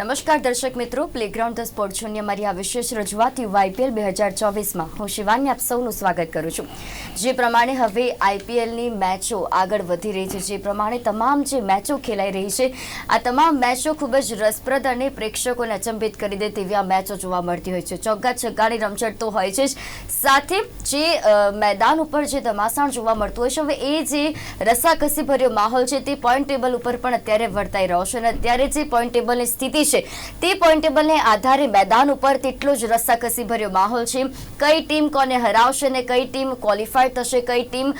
નમસ્કાર દર્શક મિત્રો પ્લેગ્રાઉન્ડ ધ સ્પોર્ટ શૂન્ય મારી આ વિશેષ રજૂઆતથી આઈપીએલ બે હજાર ચોવીસમાં. હું શિવાની આપ સૌનું સ્વાગત કરું છું. જે પ્રમાણે હવે આઈપીએલની મેચો આગળ વધી રહી છે, જે પ્રમાણે તમામ જે મેચો ખેલાઈ રહી છે, આ તમામ મેચો ખૂબ જ રસપ્રદ અને પ્રેક્ષકોને અચંબિત કરી દે તેવી આ મેચો જોવા મળતી હોય છે. ચોગ્ગા છગ્ગાની રમઝટ તો હોય છે જ. સાથે જે મેદાન ઉપર જે ધમાસાણ જોવા મળતું હોય છે, હવે એ જે રસાકસી ભર્યો માહોલ છે, તે પોઈન્ટ ટેબલ ઉપર પણ અત્યારે વર્તાઈ રહ્યો છે અને અત્યારે જે પોઈન્ટ ટેબલની સ્થિતિ છે. તે પોઈન્ટ ટેબલને આધારે મેદાન ઉપર તેટલો જ રસ્સાકસી ભર્યો માહોલ છે. કઈ ટીમ કોને હરાવશે અને કઈ ટીમ ક્વોલિફાય થશે, કઈ ટીમ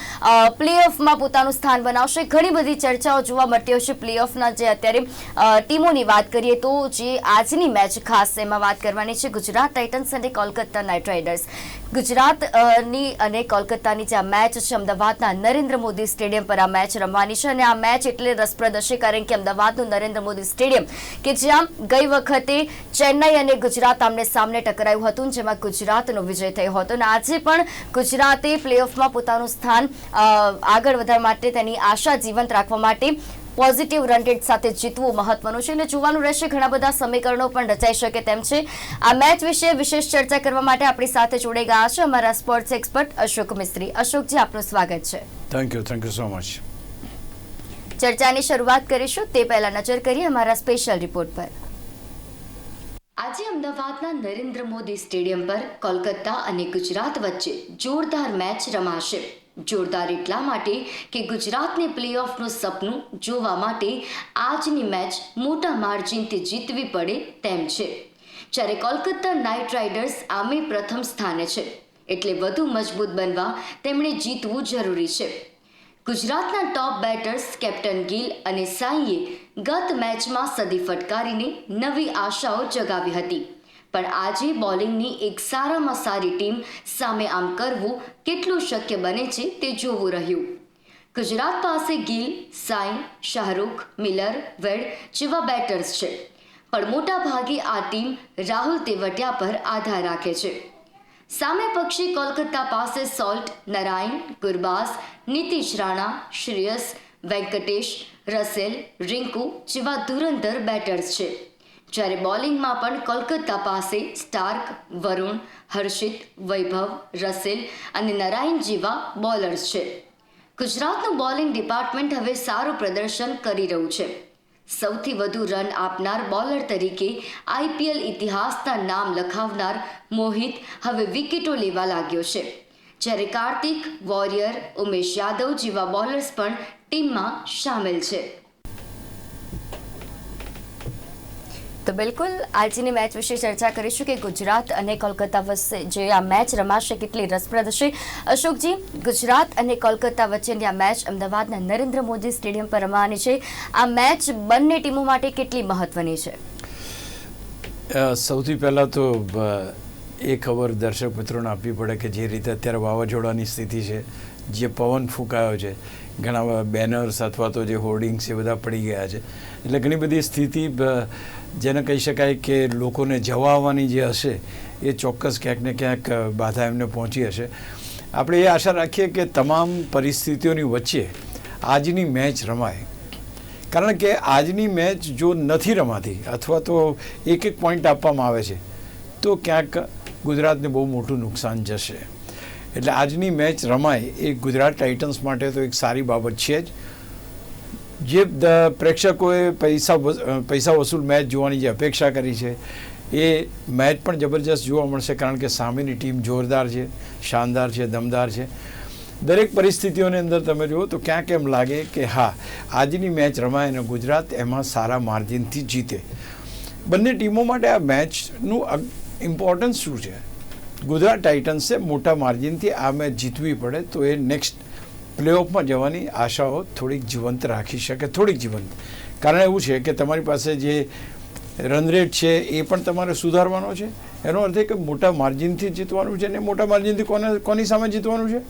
પ્લે ઓફમાં પોતાનું સ્થાન બનાવશે? ઘણી બધી ચર્ચાઓ જોવા મળતી હોય છે પ્લે ઓફના જે અત્યારે ટીમોની વાત કરીએ તો જે આજની મેચ ખાસ એમાં વાત કરવાની છે ગુજરાત ટાઇટન્સ અને કોલકાતા નાઇટ રાઇડર્સ ગુજરાતની અને કોલકાતાની જે આ મેચ છે અમદાવાદના નરેન્દ્ર મોદી સ્ટેડિયમ પર આ મેચ રમવાની છે. અને આ મેચ એટલે રસપ્રદ હશે કારણ કે અમદાવાદનું નરેન્દ્ર મોદી સ્ટેડિયમ કે જ્યાં ગઈ વખતે ચેન્નઈ અને ગુજરાત આમને સામને ટકરાયું હતું જેમાં ગુજરાતનો વિજય થયો હતો. અને આજે પણ ગુજરાતે પ્લેઓફમાં પોતાનું સ્થાન આગળ વધારવા માટે તેની આશા જીવંત રાખવા માટે પોઝિટિવ રન રેટ સાથે જીતવું મહત્વનું છે. અને જોવાનું રહેશે ઘણા બધા સમીકરણો પણ રચાઈ શકે તેમ છે. આ મેચ વિશે વિશેષ ચર્ચા કરવા માટે આપણી સાથે જોડાઈ ગયા છે અમારા સ્પોર્ટ્સ એક્સપર્ટ અશોક મિસ્ત્રી. અશોકજી આપનું સ્વાગત છે. Thank you thank you so much ચર્ચાની શરૂઆત કરીશું તે પહેલા નજર કરીએ અમારા સ્પેશિયલ રિપોર્ટ પર. આજે અમદાવાદના નરેન્દ્ર મોદી સ્ટેડિયમ પર કોલકાતા અને ગુજરાત વચ્ચે જોરદાર મેચ રમાશે. જોરદાર એટલા માટે કે ગુજરાતને પ્લેઓફનું સપનું જોવા માટે આજની મેચ મોટા માર્જિનથી જીતવી પડે તેમ છે. જ્યારે કોલકાતા નાઇટ રાઇડર્સ આમે પ્રથમ સ્થાને છે. એટલે વધુ મજબૂત બનવા તેમણે જીતવું જરૂરી છે. ગુજરાતના ટોપ બેટર્સ કેપ્ટન ગિલ અને સાઈએ ગત મેચમાં સદી ફટકારીને નવી આશાઓ જગાવી હતી. પણ આજે બોલિંગની એક સારામાં સારી ટીમ સામે આમ કરવું કેટલું શક્ય બને છે તે જોવું રહ્યું. ગુજરાત પાસે ગિલ, સાઈ, શાહરૂખ, મિલર, વેડ જેવા બેટર્સ છે. પણ મોટા ભાગે આ ટીમ રાહુલ તેવટિયા પર આધાર રાખે છે. સામે પક્ષી કોલકાતા પાસે Salt, Narine, Gurbaz, Nitish Rana, Shreyas, Venkatesh, Russell, Rinku જેવા ધુરંધર બેટર્સ છે. જ્યારે બોલિંગમાં પણ કોલકાતા પાસે સ્ટાર્ક, વરુણ, હર્ષિત, વૈભવ, રસેલ અને નારાયણ જેવા બોલર્સ છે. ગુજરાતનું બોલિંગ ડિપાર્ટમેન્ટ હવે સારું પ્રદર્શન કરી રહ્યું છે. સૌથી વધુ રન આપનાર બોલર તરીકે આઈપીએલ ઇતિહાસના નામ લખાવનાર મોહિત હવે વિકેટો લેવા લાગ્યો છે. જ્યારે કાર્તિક, વોરિયર, ઉમેશ યાદવ જેવા બોલર્સ પણ ટીમમાં સામેલ છે. તો બિલકુલ, આજની મેચ વિશે ચર્ચા કરીશું કે ગુજરાત અને કોલકાતા વચ્ચે જે આ મેચ રમાશે, કેટલી રસપ્રદ હશે. અશોકજી, ગુજરાત અને કોલકાતા વચ્ચેની આ મેચ અમદાવાદના નરેન્દ્ર મોદી સ્ટેડિયમ પર રમવાની છે. આ મેચ બંને ટીમો માટે કેટલી મહત્વની છે? સૌથી પહેલાં તો એ ખબર દર્શક મિત્રોને આપવી પડે કે જે રીતે અત્યારે વાવાઝોડાની સ્થિતિ છે, જે પવન ફૂંકાયો છે ઘણા બેનર્સ અથવા તો જે હોર્ડિંગ્સ એ બધા પડી ગયા છે. એટલે ઘણી બધી સ્થિતિ જેને કહી શકાય કે લોકોને જવા આવવાની જે હશે, એ ચોક્કસ ક્યાંક ને ક્યાંક બાધા એમને પહોંચી હશે. આપણે એ આશા રાખીએ કે તમામ પરિસ્થિતિઓની વચ્ચે આજની મેચ રમાય. કારણ કે આજની મેચ જો નથી રમાતી અથવા તો એક એક પોઈન્ટ આપવામાં આવે છે, તો ક્યાંક ગુજરાતને બહુ મોટું નુકસાન જશે. એટલે આજની મેચ રમાય એ ગુજરાત ટાઇટન્સ માટે તો એક સારી બાબત છે જ. જે પ્રેક્ષકોએ પૈસા પૈસા વસૂલ મેચ જોવાની જે અપેક્ષા કરી છે, એ મેચ પણ જબરજસ્ત જોવા મળશે કારણ કે સામેની ટીમ જોરદાર છે, શાનદાર છે, દમદાર છે. દરેક પરિસ્થિતિઓની અંદર તમે જુઓ તો ક્યાંક એમ લાગે કે હા, આજની મેચ રમાય અને ગુજરાત એમાં સારા માર્જિનથી જીતે. બંને ટીમો માટે આ મેચનું ઇમ્પોર્ટન્સ શું છે? ગુજરાત ટાઇટન્સે મોટા માર્જિનથી આ મેચ જીતવી પડે તો એ નેક્સ્ટ પ્લેઓફમાં જવાની આશાઓ થોડીક જીવંત રાખી શકે, થોડીક જીવંત. કારણ એવું છે કે તમારી પાસે જે રન રેટ છે એ પણ તમારે સુધારવાનો છે. એનો અર્થ એ કે મોટા માર્જિનથી જીતવાનું છે ને મોટા માર્જિનથી કોને, કોની સામે જીતવાનું છે?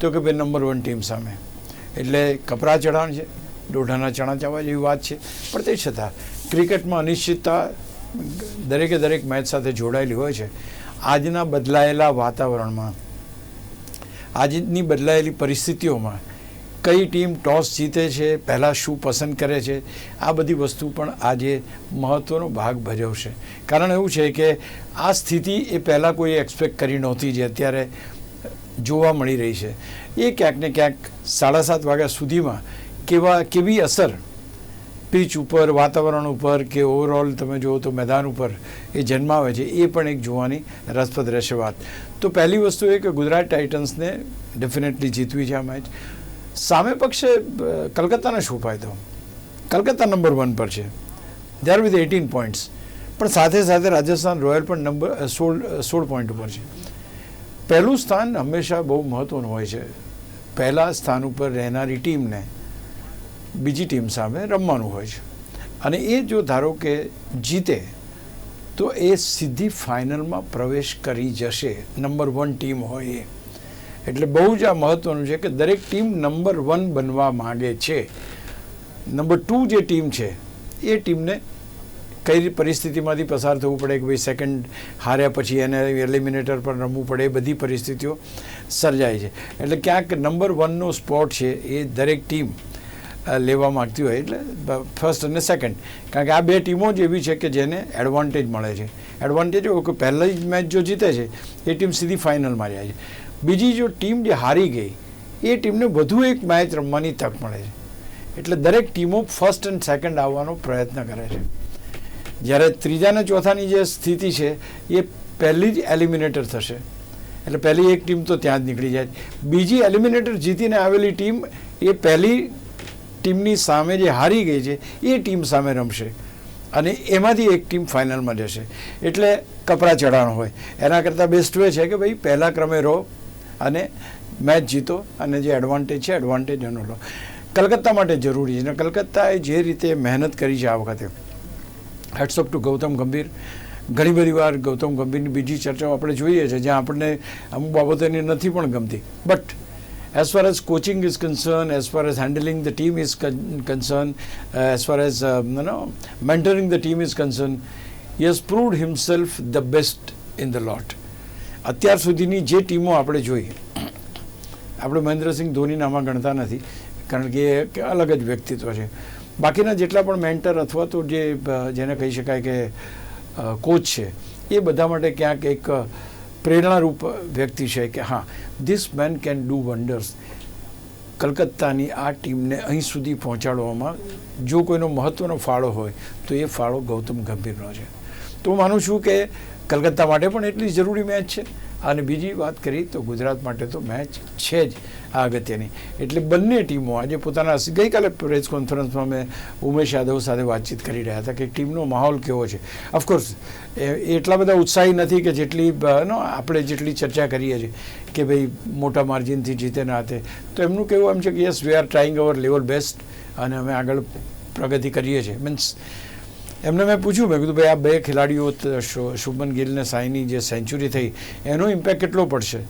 તો કે ભાઈ નંબર વન ટીમ સામે. એટલે કપરા ચઢાણ છે, દોઢાના ચણા ચાવવા જેવી વાત છે. પણ તે છતાં, ક્રિકેટમાં અનિશ્ચિતતા દરેકે દરેક મેચ સાથે જોડાયેલી હોય છે. આજના બદલાયેલા વાતાવરણમાં, આજની બદલાયેલી પરિસ્થિતિઓમાં કઈ ટીમ ટોસ જીતે છે, પહેલાં શું પસંદ કરે છે, આ બધી વસ્તુ પણ આજે મહત્ત્વનો ભાગ ભજવશે. કારણ એવું છે કે આ સ્થિતિ એ પહેલાં કોઈ એક્સપેક્ટ કરી નહોતી જે અત્યારે જોવા મળી રહી છે. એ ક્યાંક ને ક્યાંક સાડા સાત વાગ્યા સુધીમાં કેવા કેવી અસર પીચ ઉપર, વાતાવરણ ઉપર કે ઓવરઓલ તમે જુઓ તો મેદાન ઉપર એ જન્માવે છે, એ પણ એક જોવાની રસપ્રદ રહેશે વાત તો પહેલી વસ્તુ એ કે ગુજરાત ટાઇટન્સને ડેફિનેટલી જીતવી છે આ મેચ સામે પક્ષે કલકત્તાનો શું ફાયદો? કલકત્તા નંબર વન પર છે. They are with eighteen points પણ સાથે સાથે રાજસ્થાન રોયલ પણ નંબર સોળ સોળ પોઈન્ટ ઉપર છે. પહેલું સ્થાન હંમેશા બહુ મહત્ત્વનું હોય છે. પહેલાં સ્થાન ઉપર રહેનારી ટીમને બીજી ટીમ સામે રમવાનું હોય છે. અને એ જો ધારો કે જીતે, તો એ સીધી ફાઇનલમાં પ્રવેશ કરી જશે. નંબર વન ટીમ હોય એ. એટલે બહુ જ આ મહત્ત્વનું છે કે દરેક ટીમ નંબર વન બનવા માંગે છે. નંબર ટુ જે ટીમ છે, એ ટીમને કઈ પરિસ્થિતિમાંથી પસાર થવું પડે કે ભાઈ સેકન્ડ હાર્યા પછી એને એલિમિનેટર પર રમવું પડે, એ બધી પરિસ્થિતિઓ સર્જાય છે. એટલે ક્યાંક નંબર વનનો સ્પોટ છે એ દરેક ટીમ લેવા માગતી હોય એટલે ફર્સ્ટ અને સેકન્ડ કારણ કે આ બે ટીમો જ એવી છે કે જેને એડવાન્ટેજ મળે છે. એડવાન્ટેજ હોય કે પહેલી જ મેચ જો જીતે છે, એ ટીમ સીધી ફાઇનલમાં જાય છે. બીજી જો ટીમ જે હારી ગઈ, એ ટીમને વધુ એક મેચ રમવાની તક મળે છે. એટલે દરેક ટીમો ફર્સ્ટ એન્ડ સેકન્ડ આવવાનો પ્રયત્ન કરે છે. જ્યારે ત્રીજા ચોથાની જે સ્થિતિ છે, એ પહેલી જ એલિમિનેટર થશે. એટલે પહેલી એક ટીમ તો ત્યાં જ નીકળી જાય. બીજી એલિમિનેટર જીતીને આવેલી ટીમ, એ પહેલી ટીમની સામે જે હારી ગઈ છે, એ ટીમ સામે રમશે. અને એમાંથી એક ટીમ ફાઇનલમાં જશે. એટલે કપરા ચઢાણ હોય. એના કરતાં બેસ્ટ વે છે કે ભાઈ પહેલા ક્રમે રહો અને મેચ જીતો અને જે એડવાન્ટેજ છે એડવાન્ટેજ એનો લો. કલકત્તા માટે જરૂરી છે. અને કલકત્તાએ જે રીતે મહેનત કરી છે આ વખતે હેડ્સઅપ ટુ ગૌતમ ગંભીર, ઘણી બધી વાર ગૌતમ ગંભીરની બીજી ચર્ચાઓ આપણે જોઈએ છે, જ્યાં આપણને અમુક બાબતોની નથી પણ ગમતી. But as far as coaching is concerned, as far as handling the team is con- concerned, uh, as far as um, you know mentoring the team is concerned, he has proved himself the best in the lot. અત્યાર સુધીની જે ટીમો આપણે જોઈ આપણે મહેન્દ્રસિંહ ધોનીને આમાં ગણતા નથી કારણ કે એ એક અલગ જ વ્યક્તિત્વ છે બાકીના જેટલા પણ મેન્ટર અથવા તો જે અ, જેને કહી શકાય કે કોચ છે એ બધા માટે ક્યાંક એક અ, પ્રેરણારૂપ વ્યક્તિ છે કે હા this man can do wonders કલકત્તાની આ ટીમને અહીં સુધી પહોંચાડવામાં જો કોઈનો મહત્ત્વનો ફાળો હોય, તો એ ફાળો ગૌતમ ગંભીરનો છે. તો હું માનું છું કે કલકત્તા માટે પણ એટલી જરૂરી મેચ છે. અને બીજી વાત કરી તો ગુજરાત માટે તો મેચ છે જ. આ અગત્યની એટલે બંને ટીમો આજે પોતાના ગઈકાલે પ્રેસ કોન્ફરન્સમાં મેં ઉમેશ યાદવ સાથે વાતચીત કરી રહ્યા હતા કે ટીમનો માહોલ કેવો છે. ઓફકોર્સ એટલા બધા ઉત્સાહી નથી કે જેટલી આપણે જેટલી ચર્ચા કરીએ છીએ કે ભાઈ મોટા માર્જિનથી જીતે ના તે તો એમનું કહેવું એમ છે કે yes we are trying our level best અને અમે આગળ પ્રગતિ કરીએ છીએ. મીન્સ એમને મેં પૂછ્યું, મેં કીધું, ભાઈ આ બે ખેલાડીઓ શુભમન ગિલ ને સાઈની જે સેન્ચુરી થઈ, એનો ઇમ્પેક્ટ કેટલો પડશે?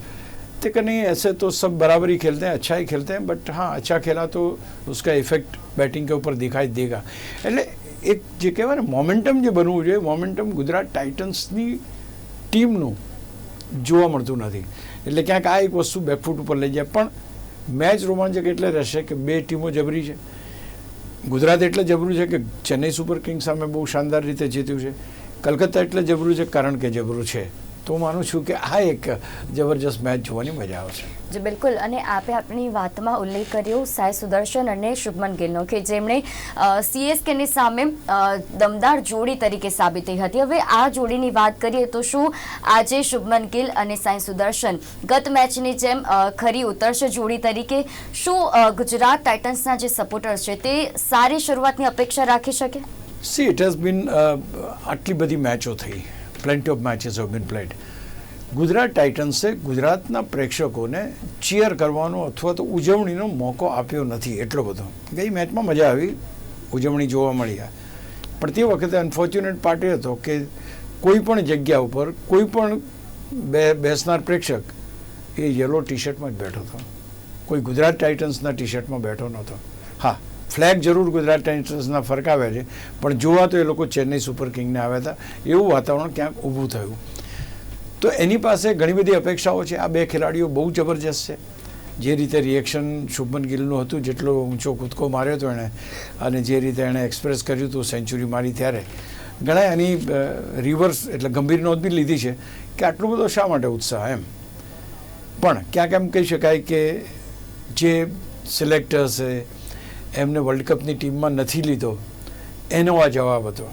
તે કે નહીં ऐसे तो सब बराबर ही खेलते हैं अच्छा ही खेलते हैं बट हाँ अच्छा खेला तो उसका इफेक्ट बैटिंग के ऊपर दिखाई देगा એટલે એક જે કહેવાય ને મોમેન્ટમ જે બનવું જોઈએ મોમેન્ટમ ગુજરાત ટાઇટન્સની ટીમનું જોવા મળતું નથી એટલે ક્યાંક આ એક વસ્તુ બેકફૂટ ઉપર લઈ જાય પણ મેચ રોમાંચક એટલે રહેશે કે બે ટીમો જબરી છે ગુજરાત એટલે જબરું છે કે ચેન્નઈ સુપર કિંગ્સ સામે બહુ શાનદાર રીતે જીત્યું છે કલકત્તા એટલે જબરું છે કારણ કે જબરું છે તો માનું છું કે આ એક જબરજસ્ત મેચ જોવાની મજા આવશે. જે બિલકુલ. અને આપે આપણી વાતમાં ઉલ્લેખ કર્યો સાય સુદર્શન અને શુભમન ગિલનો કે જેમણે સીએસકેની સામે દમદાર જોડી તરીકે સાબિત થઈ હતી. હવે આ જોડીની વાત કરીએ તો શું આજે શુભમન ગિલ અને સાય સુદર્શન ગત મેચની જેમ ખરી ઉતરશે જોડી તરીકે? શું ગુજરાત ટાઇટન્સના જે સપોર્ટર્સ છે તે સારી શરૂઆતની અપેક્ષા રાખી શકે? સી ઇટ હેઝ બીન આટલી બધી મેચો થઈ. Plenty of matches have been played Gujarat ટાઇટન્સે ગુજરાતના પ્રેક્ષકોને ચીયર કરવાનો અથવા તો ઉજવણીનો મોકો આપ્યો નથી, એટલો બધો. ગઈ મેચમાં મજા આવી, ઉજવણી જોવા મળી પણ તે વખતે અનફોર્ચ્યુનેટ પાર્ટ એ હતો કે કોઈ પણ જગ્યા ઉપર, કોઈ પણ બે, બેસનાર પ્રેક્ષક એ યલો ટી શર્ટમાં જ બેઠો હતો. કોઈ ગુજરાત ટાઇટન્સના ટી શર્ટમાં બેઠો નહોતો. હા ફ્લેગ જરૂર ગુજરાત ટાઇટન્સના ફરકાવ્યા છે. પણ જોવા તો એ લોકો ચેન્નઈ સુપર કિંગને આવ્યા હતા. એવું વાતાવરણ ક્યાંક ઊભું થયું. તો એની પાસે ઘણી બધી અપેક્ષાઓ છે. આ બે ખેલાડીઓ બહુ જબરજસ્ત છે. જે રીતે રિએક્શન શુભમન ગિલનું હતું, જેટલો ઊંચો કૂદકો માર્યો હતો એણે અને જે રીતે એણે એક્સપ્રેસ કર્યું હતું સેન્ચુરી મારી ત્યારે ઘણા એની રિવર્સ એટલે ગંભીર નોંધ બી લીધી છે કે આટલો બધો શા માટે ઉત્સાહ એમ? પણ ક્યાંક એમ કહી શકાય કે જે સિલેક્ટર્સે એમને વર્લ્ડ કપની ટીમમાં નથી લીધો, એનો આ જવાબ હતો.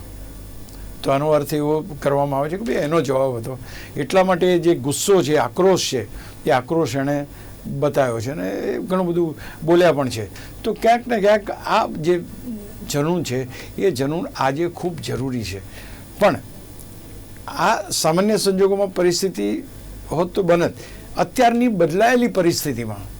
તો આનો અર્થ એવો કરવામાં આવે છે કે ભાઈ એનો જવાબ હતો. એટલા માટે જે ગુસ્સો છે, આક્રોશ છે, એ આક્રોશ એણે બતાવ્યો છે અને ઘણું બધું બોલ્યા પણ છે. તો ક્યાંક ને ક્યાંક આ જે જનૂન છે, એ જનૂન આજે ખૂબ જરૂરી છે. પણ આ સામાન્ય સંજોગોમાં પરિસ્થિતિ હોત તો બનત. અત્યારની બદલાયેલી પરિસ્થિતિમાં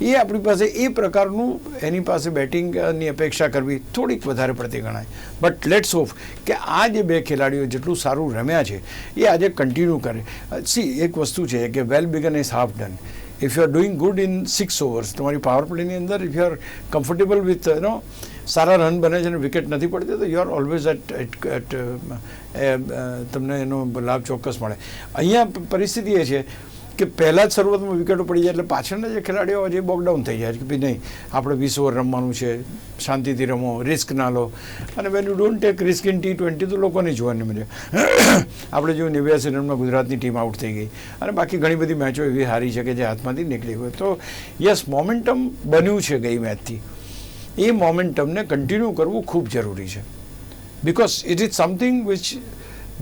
એ આપણી પાસે એ પ્રકારનું એની પાસે બેટિંગની અપેક્ષા કરવી થોડીક વધારે પડતી ગણાય. બટ લેટ્સ હોપ કે આ જે બે ખેલાડીઓ જેટલું સારું રમ્યા છે, એ આજે કન્ટિન્યુ કરે. સી એક વસ્તુ છે કે well begun is half done if you are doing good in six overs તમારી પાવર પ્લેની અંદર if you are comfortable with નો સારા રન બને છે અને વિકેટ નથી પડતી, તો you are always at at તમને એનો લાભ ચોક્કસ મળે. અહીંયા પરિસ્થિતિ એ છે કે પહેલાં જ શરૂઆતમાં વિકેટો પડી જાય એટલે પાછળના જે ખેલાડીઓ એ બોકડાઉન થઈ જાય કે ભાઈ નહીં, આપણે વીસ ઓવર રમવાનું છે, શાંતિથી રમો રિસ્ક ના લો. અને when you don't take risk in T twenty તો લોકોને જોવાની મળે. આપણે જો નેવ્યાસી રનમાં ગુજરાતની ટીમ આઉટ થઈ ગઈ. અને બાકી ઘણી બધી મેચો એવી હારી છે કે જે હાથમાંથી નીકળી હોય. તો યસ મોમેન્ટમ બન્યું છે ગઈ મેચથી એ મોમેન્ટમને કન્ટિન્યુ કરવું ખૂબ જરૂરી છે. Because it is something which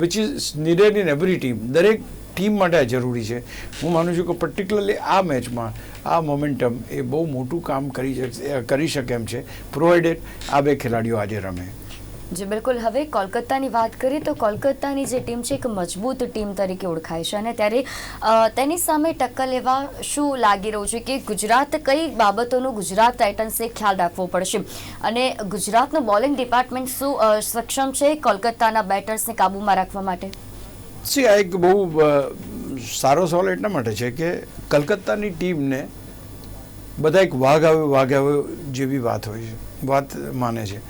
which is needed in every team દરેક ટીમ માટે આ જરૂરી છે. હું માનું છું કે પર્ટિક્યુલરલી આ મેચમાં આ મોમેન્ટમ એ બહુ મોટું કામ કરી કરી શકે એમ છે. પ્રોવાઇડેડ આ બે ખેલાડીઓ આજે રમે. જે, બિલકુલ. હવે કોલકાતાની વાત કરીએ તો કોલકાતાની જે ટીમ છે એક મજબૂત ટીમ તરીકે ઓળખાય છે અને ત્યારે તેની સામે ટક્કર લેવા શું લાગી રહ્યું છે કે ગુજરાત કઈ બાબતોનું ગુજરાત ટાઇટન્સે ખ્યાલ રાખવો પડશે? અને ગુજરાતનું બોલિંગ ડિપાર્ટમેન્ટ શું સક્ષમ છે કોલકાતાના બેટર્સને કાબૂમાં રાખવા માટે? સી આ એક બહુ સારો સવાલ એટલા માટે છે કે કલકત્તાની ટીમને બધા એક વાઘ આવ્યો વાઘ આવ્યો જેવી વાત હોય છે, વાત માને છે.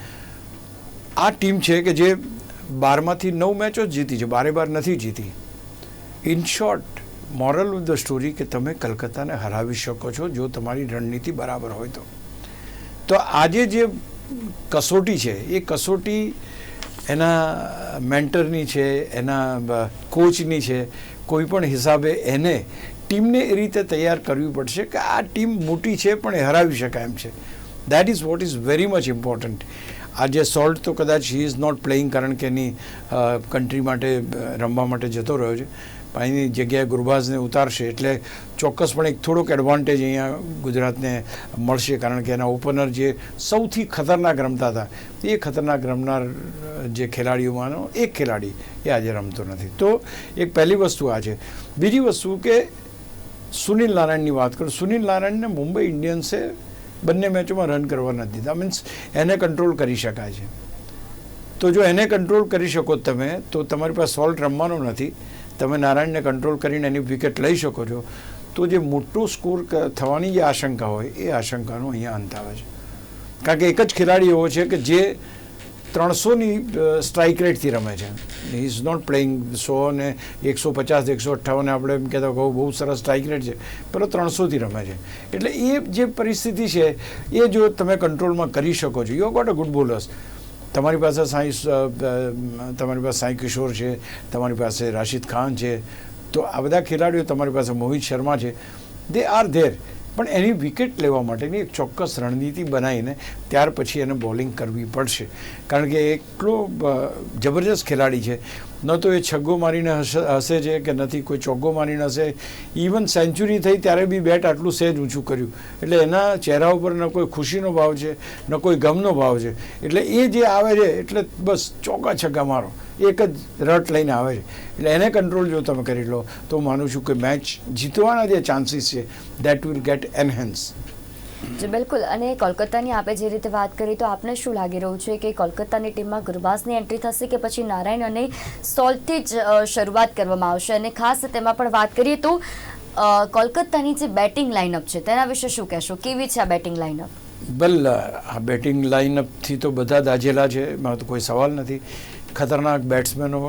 આ ટીમ છે કે જે બારમાંથી નવ મેચો જ જીતી છે, બારે બાર નથી જીતી. In short, moral of the story કે તમે કલકત્તાને હરાવી શકો છો જો તમારી રણનીતિ બરાબર હોય તો. તો આજે જે કસોટી છે, એ કસોટી એના મેન્ટરની છે, એના કોચની છે, કોઈ પણ હિસાબે એને ટીમને એ રીતે તૈયાર કરવી પડશે કે આ ટીમ મોટી છે પણ એ હરાવી શકાય એમ છે. That is what is very much important આજે સોલ્ટ તો કદાચ હી ઇઝ નોટ પ્લેઇંગ કારણ કે એની કન્ટ્રી માટે રમવા માટે જતો રહ્યો છે. પણ એની જગ્યાએ ગુરબાઝને ઉતારશે એટલે ચોક્કસપણે એક થોડોક એડવાન્ટેજ અહીંયા ગુજરાતને મળશે કારણ કે એના ઓપનર જે સૌથી ખતરનાક રમતા હતા, એ ખતરનાક રમનાર જે ખેલાડીઓમાંનો એક ખેલાડી એ આજે રમતો નથી. તો એક પહેલી વસ્તુ આ છે. બીજી વસ્તુ કે સુનિલ નારાયણની વાત કરું, સુનિલ નારાયણને મુંબઈ ઇન્ડિયન્સે બંને મેચોમાં રન કરવા નથી દીધા. મીન્સ એને કંટ્રોલ કરી શકાય છે. તો જો એને કંટ્રોલ કરી શકો તમે, તો તમારી પાસે સોલ્ટ રમવાનો નથી. તમે નારાયણને કંટ્રોલ કરીને એની વિકેટ લઈ શકો છો. તો જે મોટો સ્કોર થવાની જે આશંકા હોય, એ આશંકાનો અહીંયા અંત આવે છે. કારણ કે એક જ ખેલાડી એવો છે કે જે ત્રણસોની સ્ટ્રાઇક રેટથી રમે છે. ઇઝ નોટ પ્લેઇંગ સો ને એકસો પચાસ, એકસો અઠ્ઠાવન આપણે એમ કહેતા કહું બહુ સરસ સ્ટ્રાઇક રેટ છે, પણ ત્રણસોથી રમે છે. એટલે એ જે પરિસ્થિતિ છે, એ જો તમે કંટ્રોલમાં કરી શકો છો. You got a good bowlers તમારી પાસે સાંઈ તમારી પાસે સાંઈ કિશોર છે, તમારી પાસે રાશિદ ખાન છે, તો આ બધા ખેલાડીઓ તમારી પાસે મોહિત શર્મા છે. દે આર ધેર પણ એની વિકેટ લેવા માટેની એક ચોક્કસ રણનીતિ બનાવીને ત્યાર પછી એને બોલિંગ કરવી પડશે. કારણ કે એટલો જબરજસ્ત ખેલાડી છે. ન તો એ છગ્ગો મારીને હશે છે કે નથી, કોઈ ચોગ્ગો મારીને હશે. ઇવન સેન્ચુરી થઈ ત્યારે બી બેટ આટલું સહેજ ઊંચું કર્યું. એટલે એના ચહેરા ઉપર ન કોઈ ખુશીનો ભાવ છે, ન કોઈ ગમનો ભાવ છે. એટલે એ જે આવે છે, એટલે બસ ચોકા છગ્ગા મારો. એક જ રટ લઈને આવે છે. એટલે એને કંટ્રોલ જો તમે કરી લો, તો માનું છું કે મેચ જીતવાના જે ચાન્સીસ છે દેટ વિલ ગેટ એનહેન્સ જી, બિલકુલ. અને કોલકાતાની આપણે જે રીતે વાત કરી તો આપને શું લાગી રહ્યું છે કે કોલકાતાની ટીમમાં ગુરબાઝની એન્ટ્રી થશે કે પછી નારાયણ અને સોલ્ટથી જ શરૂઆત કરવામાં આવશે? અને ખાસ તેમાં પણ વાત કરીએ તો કોલકાતાની જે બેટિંગ લાઇનઅપ છે, તેના વિશે શું કહેશો? કેવી છે આ બેટિંગ લાઇનઅપ બલ, આ બેટિંગ લાઇનઅપથી તો બધા દાજેલા છે, એમાં તો કોઈ સવાલ નથી. ખતરનાક બેટ્સમેનો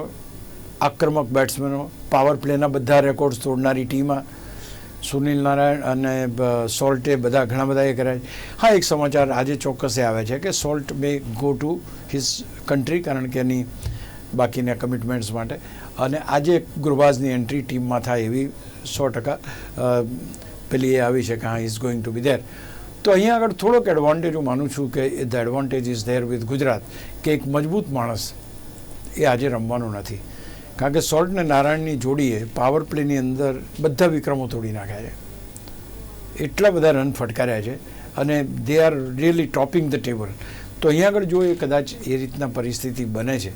આક્રમક બેટ્સમેનો પાવર પ્લેના બધા રેકોર્ડ્સ તોડનારી ટીમ આ સુનિલ નારાયણ અને સોલ્ટે બધા ઘણા બધા એ કર્યા છે. હા, એક સમાચાર આજે ચોક્કસ આવે છે કે Salt may go to his country કારણ કે એની બાકીના કમિટમેન્ટ્સ માટે. અને આજે ગુરબાઝની એન્ટ્રી ટીમમાં થાય એવી સો ટકા પેલી એ આવી છે કે he is going to be there તો અહીંયા આગળ થોડોક એડવાન્ટેજ હું માનું છું કે the advantage is there with Gujarat, કે એક મજબૂત માણસ એ આજે રમવાનું નથી. કારણ કે સોલ્ટ ને નારાયણની જોડીએ પાવર પ્લેની અંદર બધા વિક્રમો તોડી નાખ્યા છે. એટલા બધા રન ફટકાર્યા છે અને they are really topping the table તો અહીંયા આગળ જો એ કદાચ એ રીતના પરિસ્થિતિ બને છે,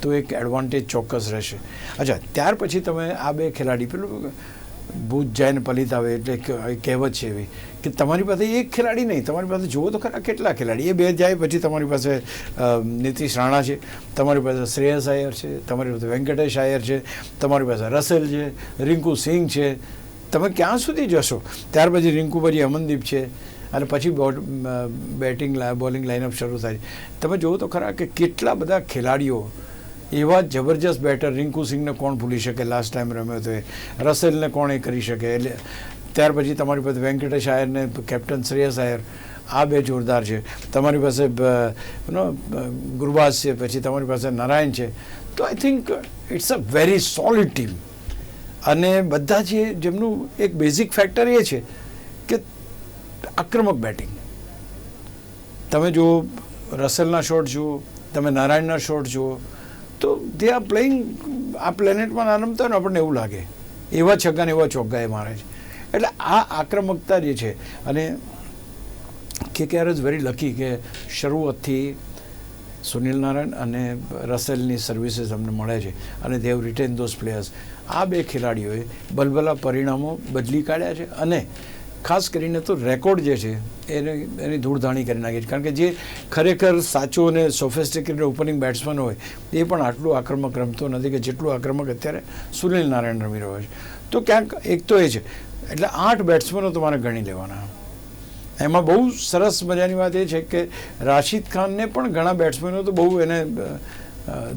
તો એક એડવાન્ટેજ ચોક્કસ રહેશે. અચ્છા, ત્યાર પછી તમે આ બે ખેલાડી પેલું ભૂત જાય ને પલિત આવે એટલે કહેવત છે એવી. કે તમારી પાસે એક ખેલાડી નહીં, તમારી પાસે જુઓ તો ખરા કેટલા ખેલાડી. એ બે જાય પછી તમારી પાસે નીતિશ રાણા છે, તમારી પાસે શ્રેયસ આયર છે, તમારી પાસે વેંકટેશ આયર છે, તમારી પાસે રસેલ છે, રિંકુ સિંઘ છે. તમે ક્યાં સુધી જશો? ત્યાર પછી રિંકુ પછી અમનદીપ છે. અને પછી બોટ- બેટિંગ બોલિંગ લાઇનઅપ શરૂ થાય તમે જુઓ તો ખરા કે કેટલા બધા ખેલાડીઓ એવા જબરજસ્ત બેટર રિંકુ સિંહને કોણ ભૂલી શકે? લાસ્ટ ટાઈમ રમ્યો તો એ. રસેલને કોણ એ કરી શકે? એટલે ત્યાર પછી તમારી પાસે વેંકટેશ આયરને કેપ્ટન શ્રેયસ આયર. આ બે જોરદાર છે. તમારી પાસે ગુરબાઝ છે, પછી તમારી પાસે નારાયણ છે. તો I think it's a very solid team અને બધા જે, જેમનું એક બેઝિક ફેક્ટર એ છે કે આક્રમક બેટિંગ તમે જુઓ, રસેલના શોટ જુઓ, તમે નારાયણના શોટ જુઓ તો આર પ્લેઇંગ આ પ્લેનેટમાં ના રમતા હોય ને આપણને એવું લાગે. એવા છગ્ગા ને એવા ચોગ્ગા એ મારે છે. એટલે આ આક્રમકતા જે છે, અને કે કેર ઇઝ વેરી લકી કે શરૂઆતથી સુનિલ નારાયણ અને રસેલની સર્વિસીસ અમને મળે છે, અને દેવ રિટેન ધોઝ પ્લેયર્સ આ બે ખેલાડીઓએ બલબલા પરિણામો બદલી કાઢ્યા છે, અને ખાસ કરીને તો રેકોર્ડ જે છે, એને, એની ધૂળધાણી કરી નાખી છે. કારણ કે જે ખરેખર સાચો અને સોફેસ્ટિકેટેડ ઓપનિંગ બેટ્સમેન હોય, એ પણ આટલું આક્રમક રમતો નથી કે જેટલું આક્રમક અત્યારે સુનિલ નારાયણ રમી રહ્યો છે. તો ક્યાંક એક તો એ છે, એટલે આઠ બેટ્સમેનો તમારે ગણી લેવાના. એમાં બહુ સરસ મજાની વાત એ છે કે રાશિદ ખાનને પણ ઘણા બેટ્સમેનો તો બહુ એને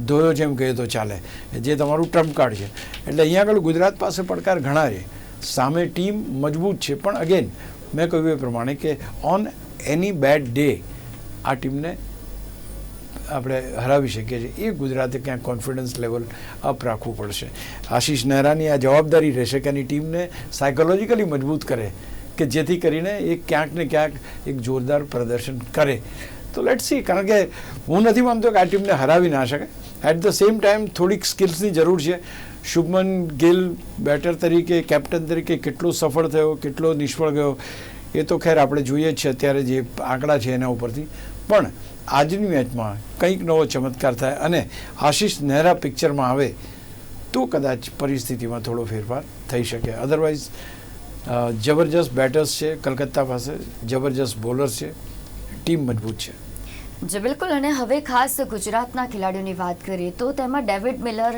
ધોયો જેમ કહીએ તો ચાલે, જે તમારું ટ્રમ્પ કાર્ડ છે. એટલે અહીંયા આગળ ગુજરાત પાસે પડકાર ઘણા છે. સામે ટીમ મજબૂત છે. પણ અગેન મેં કહ્યું એ પ્રમાણે કે ઓન એની બેડ ડે આ ટીમને આપણે હરાવી શકીએ છીએ. એ ગુજરાતે ક્યાંક કોન્ફિડન્સ લેવલ અપ રાખવું પડશે. આશીષ નહેરાની આ જવાબદારી રહેશે કે એની ટીમને સાયકોલોજીકલી મજબૂત કરે કે જેથી કરીને એ ક્યાંક ને ક્યાંક એક જોરદાર પ્રદર્શન કરે. તો લેટ સી કારણ કે હું નથી માનતો કે આ ટીમને હરાવી ના શકે એટ ધ સેમ ટાઈમ થોડીક સ્કિલ્સની જરૂર છે. શુભમન ગિલ બેટર તરીકે, કેપ્ટન તરીકે કેટલો સફળ થયો, કેટલો નિષ્ફળ ગયો, એ તો ખેર આપણે જોઈએ જ છે. અત્યારે જે આંકડા છે એના ઉપરથી. પણ આજની મેચમાં કંઈક નવો ચમત્કાર થાય અને આશીષ નહેરા પિક્ચરમાં આવે તો કદાચ પરિસ્થિતિમાં થોડો ફેરફાર થઈ શકે. અધરવાઇઝ જબરજસ્ત બેટર્સ છે કલકત્તા પાસે, જબરજસ્ત બોલર્સ છે. ટીમ મજબૂત છે. જી, બિલકુલ. અને હવે ખાસ ગુજરાતના ખેલાડીઓની વાત કરીએ તો તેમાં ડેવિડ મિલર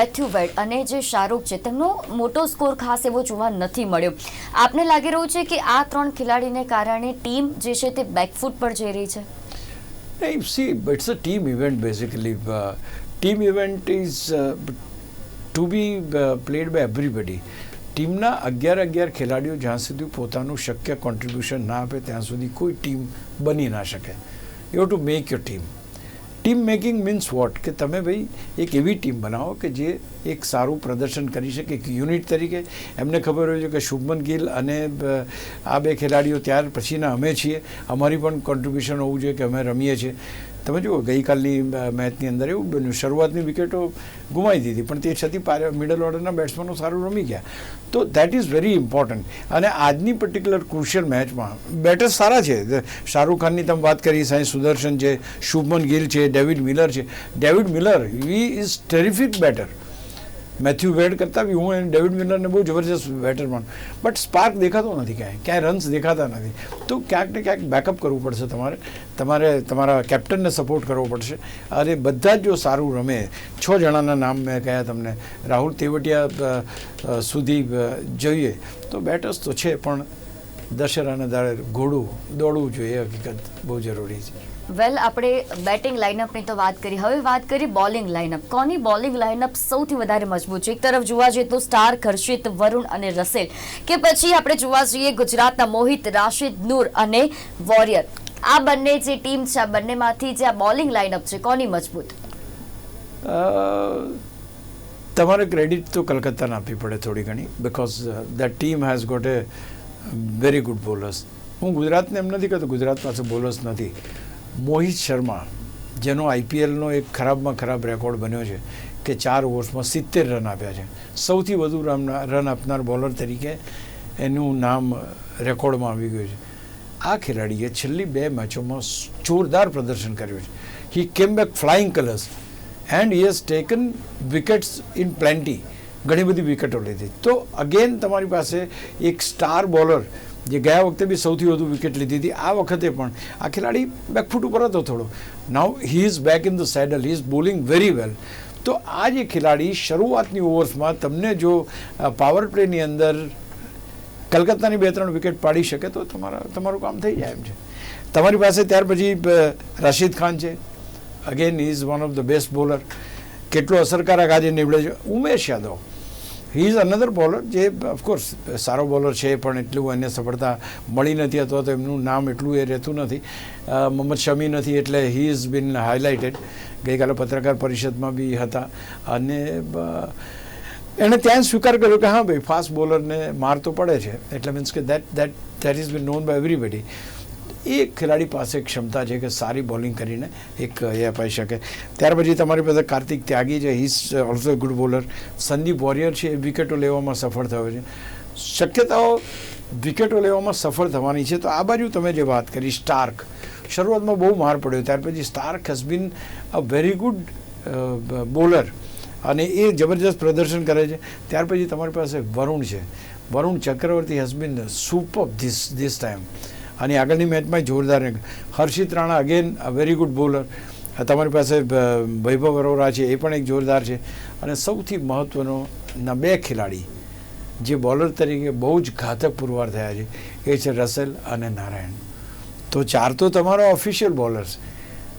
મેથ્યુ વેડ અને જે શાહરૂખ છે, તેમનો મોટો સ્કોર ખાસ એવો જોવા નથી મળ્યો. આપને લાગી રહ્યું છે કે આ ત્રણ ખેલાડીને કારણે ટીમ જે છે તે બેકફૂટ પર જઈ રહી છે? See it's a team event basically team event is to be played by everybody. ટીમના અગિયાર અગિયાર ખેલાડીઓ જ્યાં સુધી પોતાનું શક્ય કોન્ટ્રીબ્યુશન ના આપે, ત્યાં સુધી કોઈ ટીમ બની ના શકે. You to make your team team making means what કે તમે ભાઈ એક એવી ટીમ બનાવો કે જે એક સારું પ્રદર્શન કરી શકે, એક યુનિટ તરીકે. એમને ખબર હોય છે કે શુભમન ગિલ અને આ બે ખેલાડીઓ ત્યાર પછીના અમે છીએ. અમારી પણ કોન્ટ્રીબ્યુશન હોવું જોઈએ કે અમે રમીએ છીએ. તમે જુઓ, ગઈકાલની મેચની અંદર એવું શરૂઆતની વિકેટો ગુમાવી દીધી, પણ તે છતાં મિડલ ઓર્ડરના બેટ્સમેનો સારું રમી ગયા. તો દેટ ઇઝ વેરી ઇમ્પોર્ટન્ટ અને આજની પર્ટિક્યુલર ક્રુશિયલ મેચમાં બેટર્સ સારા છે. શાહરૂખ ખાનની તમે વાત કરી, સાંઈ સુદર્શન છે, શુભમન ગિલ છે, ડેવિડ મિલર છે. David Miller he is terrific batter Matthew Wade કરતાં બી હું એને ડેવિડ મિલરને બહુ જબરજસ્ત બેટર પણ. બટ સ્પાર્ક દેખાતો નથી ક્યાંય. ક્યાંય રન્સ દેખાતા નથી. તો ક્યાંક ને ક્યાંક બેકઅપ કરવું પડશે તમારે. તમારે, તમારા કેપ્ટનને સપોર્ટ કરવો પડશે. અને બધા જ જો સારું રમે. છ જણાના નામ મેં કહ્યા તમને. રાહુલ તેવટિયા સુધી જોઈએ. તો બેટર્સ તો છે, પણ દશેરાના દાડે ઘોડું દોડવું જોઈએ. હકીકત બહુ જરૂરી છે. વેલ આપણે બેટિંગ લાઇનઅપની તો વાત કરી. હવે વાત કરી બોલિંગ લાઇનઅપ કોની બોલિંગ લાઇનઅપ સૌથી વધારે મજબૂત છે? એક તરફ જોવા જઈએ તો સ્ટાર ખર્ષિત વરુણ અને રસેલ. કે પછી આપણે જોવા જઈએ ગુજરાતના મોહિત, રાશિદ, નૂર અને વોરિયર. આ બંને જે ટીમ છે, આ બંનેમાંથી જે આ બોલિંગ લાઇનઅપ છે, કોની મજબૂત? તમારે ક્રેડિટ તો કલકત્તાને આપવી પડે થોડી ઘણી because that team has got a very good bowlers હું ગુજરાતને એમ નથી કહેતો, ગુજરાત પાસે બોલર્સ નથી. મોહિત શર્મા, જેનો આઈપીએલનો એક ખરાબમાં ખરાબ રેકોર્ડ બન્યો છે, કે ચાર ઓવર્સમાં સિત્તેર રન આપ્યા છે. સૌથી વધુ રન આપનાર બોલર તરીકે એનું નામ રેકોર્ડમાં આવી ગયું છે. આ ખેલાડીએ છેલ્લી બે મેચોમાં જોરદાર પ્રદર્શન કર્યું છે. He came back flying colours and he has taken wickets in plenty ઘણી બધી વિકેટો લીધી. તો અગેન તમારી પાસે એક સ્ટાર બોલર જે ગયા વખતે બી સૌથી વધુ વિકેટ લીધી હતી, આ વખતે પણ. આ ખેલાડી બેકફૂટ ઉપર હતો થોડો. Now he is back in the saddle he is bowling very well તો આ જે ખેલાડી શરૂઆતની ઓવર્સમાં તમને જો પાવર પ્લેની અંદર કલકત્તાની બે ત્રણ વિકેટ પાડી શકે તો તમારા, તમારું કામ થઈ જાય એમ છે. તમારી પાસે ત્યાર પછી રાશિદ ખાન છે. Again is one of the best bowler કેટલો અસરકારક આજે નીવડે છે. Umesh Yadav. He is another bowler જે ઓફકોર્સ સારો બોલર છે, પણ એટલું એને સફળતા મળી નથી, અથવા તો એમનું નામ એટલું એ રહેતું નથી. મોહમ્મદ શમી નથી, એટલે હી ઇઝ બીન હાઇલાઇટેડ ગઈકાલે પત્રકાર પરિષદમાં બી હતા. અને એણે ત્યાં સ્વીકાર કર્યો કે હા ભાઈ ફાસ્ટ બોલરને માર તો પડે છે. એટલે મીન્સ કે that that that is been known by everybody એ ખેલાડી પાસે ક્ષમતા છે કે સારી બોલિંગ કરીને એક એ અપાઈ શકે. ત્યાર પછી તમારી પાસે કાર્તિક ત્યાગી છે. He also good bowler Sandeep Warrier છે. એ વિકેટો લેવામાં સફળ થયો છે. શક્યતાઓ વિકેટો લેવામાં સફળ થવાની છે. તો આ બાજુ તમે જે વાત કરી સ્ટાર્ક શરૂઆતમાં બહુ માર પડ્યો. ત્યાર પછી Starc has been a very good bowler અને એ જબરજસ્ત પ્રદર્શન કરે છે. ત્યાર પછી તમારી પાસે વરુણ છે. Varun Chakravarthy has been super this this time અને આગળની મેચમાં જોરદાર. Harshit Rana again a very good bowler તમારી પાસે વૈભવ અરોરા છે, એ પણ એક જોરદાર છે. અને સૌથી મહત્ત્વનો ના બે ખેલાડી જે બોલર તરીકે બહુ જ ઘાતક પુરવાર થયા છે, એ છે રસેલ અને નારાયણ. તો ચાર તો તમારો ઓફિશિયલ બોલર્સ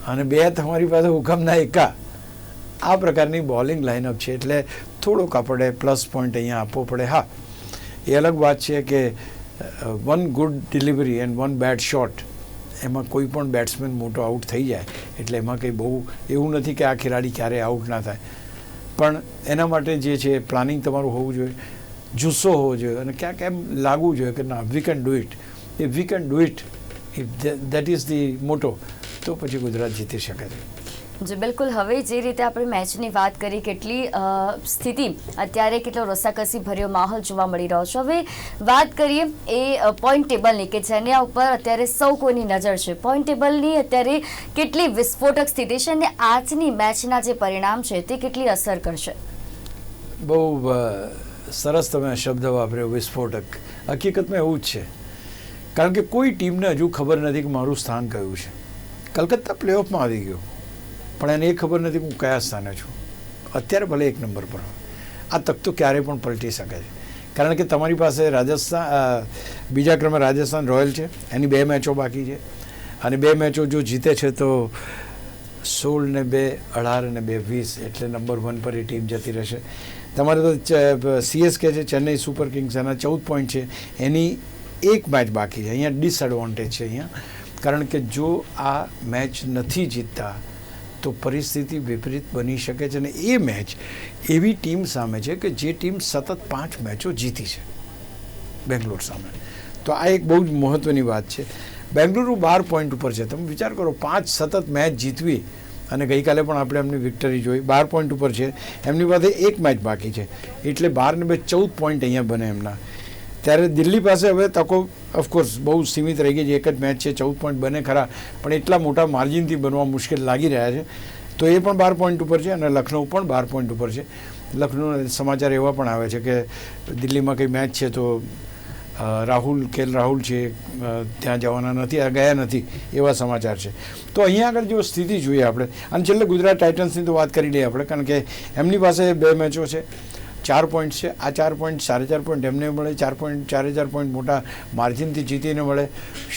અને બે તમારી પાસે હુકમના એકા. આ પ્રકારની બોલિંગ લાઇનઅપ છે, એટલે થોડોક આપણે પ્લસ પોઈન્ટ અહીંયા આપવો પડે. હા, એ અલગ વાત છે કે one good delivery and one bad shot એમાં કોઈ પણ બેટ્સમેન મોટો આઉટ થઈ જાય. એટલે એમાં કંઈ બહુ એવું નથી કે આ ખેલાડી ક્યારેય આઉટ ના થાય. પણ એના માટે જે છે પ્લાનિંગ તમારું હોવું જોઈએ. જુસ્સો હોવો જોઈએ અને ક્યાંક એમ લાગવું જોઈએ કે ના we can do it if we can do it if that is the motto તો પછી ગુજરાત જીતી શકે છે. જે, બિલકુલ. હવે જે રીતે આપણે મેચની વાત કરી, કેટલી સ્થિતિ, અત્યારે કેટલો રસાકસી ભર્યો માહોલ જોવા મળી રહ્યો છે. હવે વાત કરીએ એ પોઈન્ટ ટેબલની કે જેના ઉપર અત્યારે સૌ કોઈની નજર છે. પોઈન્ટ ટેબલની અત્યારે કેટલી વિસ્ફોટક સ્થિતિ છે અને આજની મેચના જે પરિણામ છે તે કેટલી અસર કરશે? બહુ સરસ તમે શબ્દ વાપર્યો, વિસ્ફોટક. હકીકતમાં એવું જ છે. કારણ કે કોઈ ટીમને હજુ ખબર નથી કે મારું સ્થાન કયું છે. કલકત્તા પ્લેઓફમાં આવી ગયો. પણ એને એ ખબર નથી હું કયા સ્થાને છું. અત્યારે ભલે એક નંબર પર આ તક તો ક્યારેય પણ પલટી શકે છે. કારણ કે તમારી પાસે રાજસ્થાન બીજા ક્રમે રાજસ્થાન રોયલ છે, એની બે મેચો બાકી છે. અને બે મેચો જો જીતે છે તો સોળ ને બે, અઢાર અને બે, વીસ એટલે નંબર વન પર એ ટીમ જતી રહેશે. તમારે તો સીએસકે છે, ચેન્નઈ સુપર કિંગ્સ, એના ચૌદ પોઈન્ટ છે. એની એક મેચ બાકી છે. અહીંયા ડિસએડવાન્ટેજ છે અહીંયા. કારણ કે જો આ મેચ નથી જીતતા તો પરિસ્થિતિ વિપરીત બની શકે છે અને એ મેચ એવી ટીમ સામે છે કે જે ટીમ સતત પાંચ મેચો જીતી છે બેંગ્લોર સામે. તો આ એક બહુ જ મહત્ત્વની વાત છે. બેંગલુરુ બાર પોઈન્ટ ઉપર છે. તમે વિચાર કરો, પાંચ સતત મેચ જીતવી અને ગઈકાલે પણ આપણે એમની વિક્ટરી જોઈ. બાર પોઈન્ટ ઉપર છે. એમની પાસે એક મેચ બાકી છે. એટલે બાર ને બે ચૌદ પોઈન્ટ અહીંયા બને એમના. ત્યારે દિલ્હી પાસે હવે તકો ઓફકોર્સ બહુ સીમિત રહી ગઈ છે. એક જ મેચ છે, ચૌદ પોઈન્ટ બને ખરા, પણ એટલા મોટા માર્જિનથી બનવા મુશ્કેલ લાગી રહ્યા છે. તો એ પણ બાર પોઈન્ટ ઉપર છે અને લખનઉ પણ બાર પોઈન્ટ ઉપર છે. લખનઉના સમાચાર એવા પણ આવે છે કે દિલ્હીમાં કંઈ મેચ છે તો રાહુલ, કેલ રાહુલ છે ત્યાં જવાના નથી ગયા નથી, એવા સમાચાર છે. તો અહીંયા આગળ જો સ્થિતિ જોઈએ આપણે, અને છેલ્લે ગુજરાત ટાઇટન્સની તો વાત કરી લઈએ આપણે, કારણ કે એમની પાસે બે મેચો છે. ચાર પોઈન્ટ છે. આ ચાર પોઈન્ટ સાડા ચાર પોઈન્ટ એમને મળે. ચાર પોઈન્ટ, ચાર હજાર પોઈન્ટ મોટા માર્જિનથી જીતીને મળે.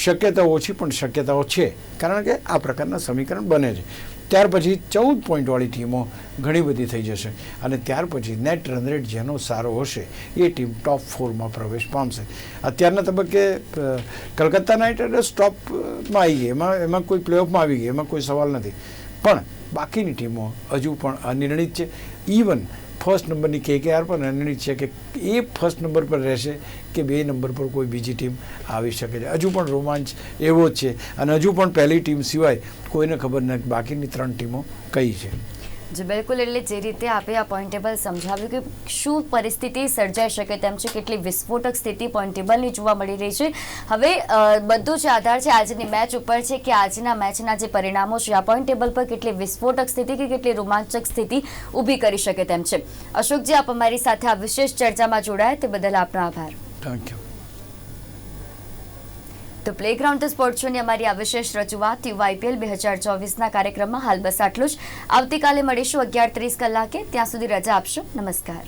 શક્યતાઓ ઓછી, પણ શક્યતાઓ છે. કારણ કે આ પ્રકારના સમીકરણ બને છે. ત્યાર પછી ચૌદ પોઈન્ટવાળી ટીમો ઘણી બધી થઈ જશે. અને ત્યાર પછી નેટ રન રેટ જેનો સારો હશે, એ ટીમ ટોપ ફોરમાં પ્રવેશ પામશે. અત્યારના તબક્કે કલકત્તા નાઇટ રાઇડર્સ ટોપમાં આવી ગઈ. એમાં એમાં કોઈ પ્લેઓફમાં આવી ગઈ. એમાં કોઈ સવાલ નથી. પણ બાકીની ટીમો હજુ પણ અનિર્ણિત છે. ઇવન ફર્સ્ટ નંબરની કે આર પણ અનિર્ણિત છે કે એ ફર્સ્ટ નંબર પર રહેશે કે બે નંબર પર કોઈ બીજી ટીમ આવી શકે છે. હજુ પણ રોમાંચ એવો જ છે. અને હજુ પણ પહેલી ટીમ સિવાય કોઈને ખબર નથી. બાકીની ત્રણ ટીમો કઈ છે. જે, બિલકુલ. એટલે જે રીતે આપે આ પોઈન્ટ સમજાવ્યું કે શું પરિસ્થિતિ સર્જાઈ શકે તેમ છે, કેટલી વિસ્ફોટક સ્થિતિ પોઈન્ટ જોવા મળી રહી છે. હવે બધું જ આધાર છે આજની મેચ ઉપર છે કે આજના મેચના જે પરિણામો છે, આ પોઈન્ટ પર કેટલી વિસ્ફોટક સ્થિતિ કે કેટલી રોમાંચક સ્થિતિ ઊભી કરી શકે તેમ છે. અશોકજી, આપ અમારી સાથે આ વિશેષ ચર્ચામાં જોડાયા તે બદલ આપનો આભાર. થેન્ક યુ તો પ્લેગ્રાઉન્ડ સ્પોર્ટ શોની અમારી આ વિશેષ રજૂઆત યુવા આઈપીએલ બે હજાર ચોવીસના કાર્યક્રમમાં હાલ બસ આટલું જ. આવતીકાલે મળીશું અગિયાર ત્રીસ કલાકે. ત્યાં સુધી રજા આપશો. નમસ્કાર.